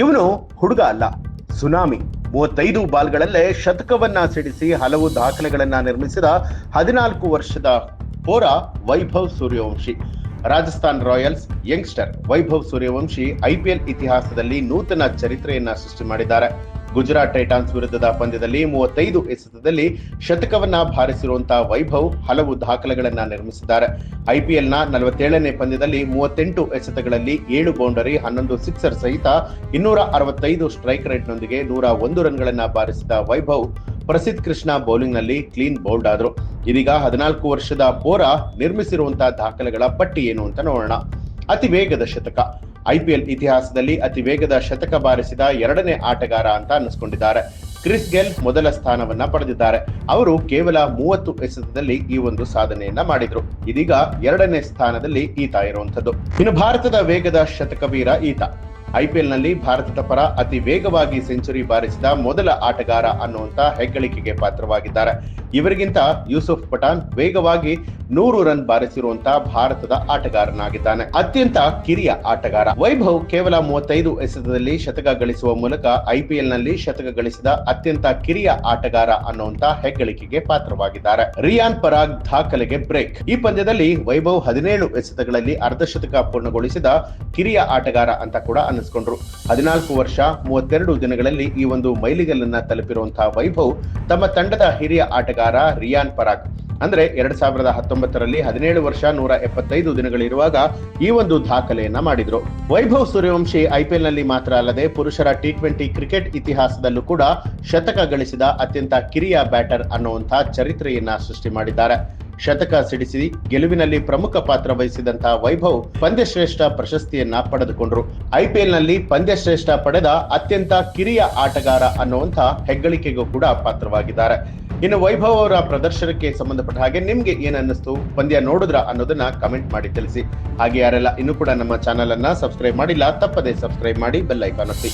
ಇವನು ಹುಡುಗ ಅಲ್ಲ, ಸುನಾಮಿ. ಮೂವತ್ತೈದು ಬಾಲ್ಗಳಲ್ಲೇ ಶತಕವನ್ನ ಸಿಡಿಸಿ ಹಲವು ದಾಖಲೆಗಳನ್ನ ನಿರ್ಮಿಸಿದ ಹದಿನಾಲ್ಕು ವರ್ಷದ ಪೋರ Vaibhav Suryavanshi. Rajasthan Royals youngster Vaibhav Suryavanshi IPL ಇತಿಹಾಸದಲ್ಲಿ ನೂತನ ಚರಿತ್ರೆಯನ್ನ ಸೃಷ್ಟಿ ಮಾಡಿದ್ದಾರೆ. ಗುಜರಾತ್ ಟೈಟಾನ್ಸ್ ವಿರುದ್ಧದ ಪಂದ್ಯದಲ್ಲಿ ಮೂವತ್ತೈದು ಎಸೆತದಲ್ಲಿ ಶತಕವನ್ನ ಬಾರಿಸಿರುವಂತಹ ವೈಭವ್ ಹಲವು ದಾಖಲೆಗಳನ್ನ ನಿರ್ಮಿಸಿದ್ದಾರೆ. ಐಪಿಎಲ್ನ ನಲವತ್ತೇಳನೇ ಪಂದ್ಯದಲ್ಲಿ ಮೂವತ್ತೆಂಟು ಎಸೆತಗಳಲ್ಲಿ ಏಳು ಬೌಂಡರಿ, ಹನ್ನೊಂದು ಸಿಕ್ಸರ್ ಸಹಿತ ಇನ್ನೂರ ಅರವತ್ತೈದು ಸ್ಟ್ರೈಕ್ ರೇಟ್ನೊಂದಿಗೆ ನೂರ ಒಂದು ರನ್ಗಳನ್ನ ಬಾರಿಸಿದ ವೈಭವ್ ಪ್ರಸಿದ್ಧ ಕೃಷ್ಣ ಬೌಲಿಂಗ್ನಲ್ಲಿ ಕ್ಲೀನ್ ಬೌಲ್ಡ್ ಆದ್ರು. ಇದೀಗ ಹದಿನಾಲ್ಕು ವರ್ಷದ ಪೋರಾ ನಿರ್ಮಿಸಿರುವಂತಹ ದಾಖಲೆಗಳ ಪಟ್ಟಿ ಏನು ಅಂತ ನೋಡೋಣ. ಅತಿ ವೇಗದ ಶತಕ. ಐಪಿಎಲ್ ಇತಿಹಾಸದಲ್ಲಿ ಅತಿ ವೇಗದ ಶತಕ ಬಾರಿಸಿದ ಎರಡನೇ ಆಟಗಾರ ಅಂತ ಅನ್ನಿಸ್ಕೊಂಡಿದ್ದಾರೆ. ಕ್ರಿಸ್ ಗೆಲ್ ಮೊದಲ ಸ್ಥಾನವನ್ನ ಪಡೆದಿದ್ದಾರೆ. ಅವರು ಕೇವಲ ಮೂವತ್ತು ಎಸೆತದಲ್ಲಿ ಈ ಒಂದು ಸಾಧನೆಯನ್ನ ಮಾಡಿದ್ರು. ಇದೀಗ ಎರಡನೇ ಸ್ಥಾನದಲ್ಲಿ ಈತ ಇರುವಂತದ್ದು ಇನ್ನು ಭಾರತದ ವೇಗದ ಶತಕವೀರ ಈತ. ಐಪಿಎಲ್ನಲ್ಲಿ ಭಾರತದ ಪರ ಅತಿ ವೇಗವಾಗಿ ಸೆಂಚುರಿ ಬಾರಿಸಿದ ಮೊದಲ ಆಟಗಾರ ಅನ್ನುವಂತ ಹೆಗ್ಗಳಿಕೆಗೆ ಪಾತ್ರವಾಗಿದ್ದಾರೆ. ಇವರಿಗಿಂತ ಯೂಸುಫ್ ಪಠಾನ್ ವೇಗವಾಗಿ ನೂರು ರನ್ ಬಾರಿಸಿರುವಂತಹ ಭಾರತದ ಆಟಗಾರನಾಗಿದ್ದಾನೆ. ಅತ್ಯಂತ ಕಿರಿಯ ಆಟಗಾರ. ವೈಭವ್ ಕೇವಲ ಮೂವತ್ತೈದು ಎಸೆತದಲ್ಲಿ ಶತಕ ಗಳಿಸುವ ಮೂಲಕ ಐಪಿಎಲ್ನಲ್ಲಿ ಶತಕ ಗಳಿಸಿದ ಅತ್ಯಂತ ಕಿರಿಯ ಆಟಗಾರ ಅನ್ನುವಂತ ಹೆಗ್ಗಳಿಕೆಗೆ ಪಾತ್ರವಾಗಿದ್ದಾರೆ. ರಿಯಾನ್ ಪರಾಗ್ ದಾಖಲೆಗೆ ಬ್ರೇಕ್. ಈ ಪಂದ್ಯದಲ್ಲಿ ವೈಭವ್ ಹದಿನೇಳು ಎಸೆತಗಳಲ್ಲಿ ಅರ್ಧಶತಕ ಪೂರ್ಣಗೊಳಿಸಿದ ಕಿರಿಯ ಆಟಗಾರ ಅಂತ ಕೂಡ ಅನ್ನಿಸ್ಕೊಂಡ್ರು. ಹದಿನಾಲ್ಕು ವರ್ಷ, ಮೂವತ್ತೆರಡು ದಿನಗಳಲ್ಲಿ ಈ ಒಂದು ಮೈಲಿಗಲ್ಲನ್ನ ತಲುಪಿರುವಂತಹ ವೈಭವ್ ತಮ್ಮ ತಂಡದ ಹಿರಿಯ ಆಟಗಾರ ರಿಯಾನ್ ಪರಾಗ್. ಅಂದ್ರೆ ಎರಡ್ ಸಾವಿರದ ಹತ್ತೊಂಬತ್ತರಲ್ಲಿ ಹದಿನೇಳು ವರ್ಷ ನೂರ ಎಪ್ಪತ್ತೈದು ದಿನಗಳಿರುವಾಗ ಈ ಒಂದು ದಾಖಲೆಯನ್ನ ಮಾಡಿದ್ರು. ವೈಭವ್ ಸೂರ್ಯವಂಶಿ ಐಪಿಎಲ್ನಲ್ಲಿ ಮಾತ್ರ ಅಲ್ಲದೆ ಪುರುಷರ ಟಿ ಟ್ವೆಂಟಿ ಕ್ರಿಕೆಟ್ ಇತಿಹಾಸದಲ್ಲೂ ಕೂಡ ಶತಕ ಗಳಿಸಿದ ಅತ್ಯಂತ ಕಿರಿಯ ಬ್ಯಾಟರ್ ಅನ್ನುವಂತಹ ಚರಿತ್ರೆಯನ್ನ ಸೃಷ್ಟಿ ಮಾಡಿದ್ದಾರೆ. ಶತಕ ಸಿಡಿಸಿ ಗೆಲುವಿನಲ್ಲಿ ಪ್ರಮುಖ ಪಾತ್ರ ವಹಿಸಿದಂತಹ ವೈಭವ್ ಪಂದ್ಯಶ್ರೇಷ್ಠ ಪ್ರಶಸ್ತಿಯನ್ನ ಪಡೆದುಕೊಂಡ್ರು. ಐಪಿಎಲ್ನಲ್ಲಿ ಪಂದ್ಯಶ್ರೇಷ್ಠ ಪಡೆದ ಅತ್ಯಂತ ಕಿರಿಯ ಆಟಗಾರ ಅನ್ನುವಂಥ ಹೆಗ್ಗಳಿಕೆಗೂ ಕೂಡ ಪಾತ್ರವಾಗಿದ್ದಾರೆ. ಇನ್ನು ವೈಭವ್ ಅವರ ಪ್ರದರ್ಶನಕ್ಕೆ ಸಂಬಂಧಪಟ್ಟ ಹಾಗೆ ನಿಮ್ಗೆ ಏನನ್ನಿಸ್ತು? ಪಂದ್ಯ ನೋಡಿದ್ರ ಅನ್ನೋದನ್ನ ಕಮೆಂಟ್ ಮಾಡಿ ತಿಳಿಸಿ. ಹಾಗೆ ಯಾರೆಲ್ಲ ಇನ್ನೂ ಕೂಡ ನಮ್ಮ ಚಾನೆಲ್ ಅನ್ನ ಸಬ್ಸ್ಕ್ರೈಬ್ ಮಾಡಿಲ್ಲ, ತಪ್ಪದೆ ಸಬ್ಸ್ಕ್ರೈಬ್ ಮಾಡಿ ಬೆಲ್ ಐಕಾನ್ ಒತ್ತಿ.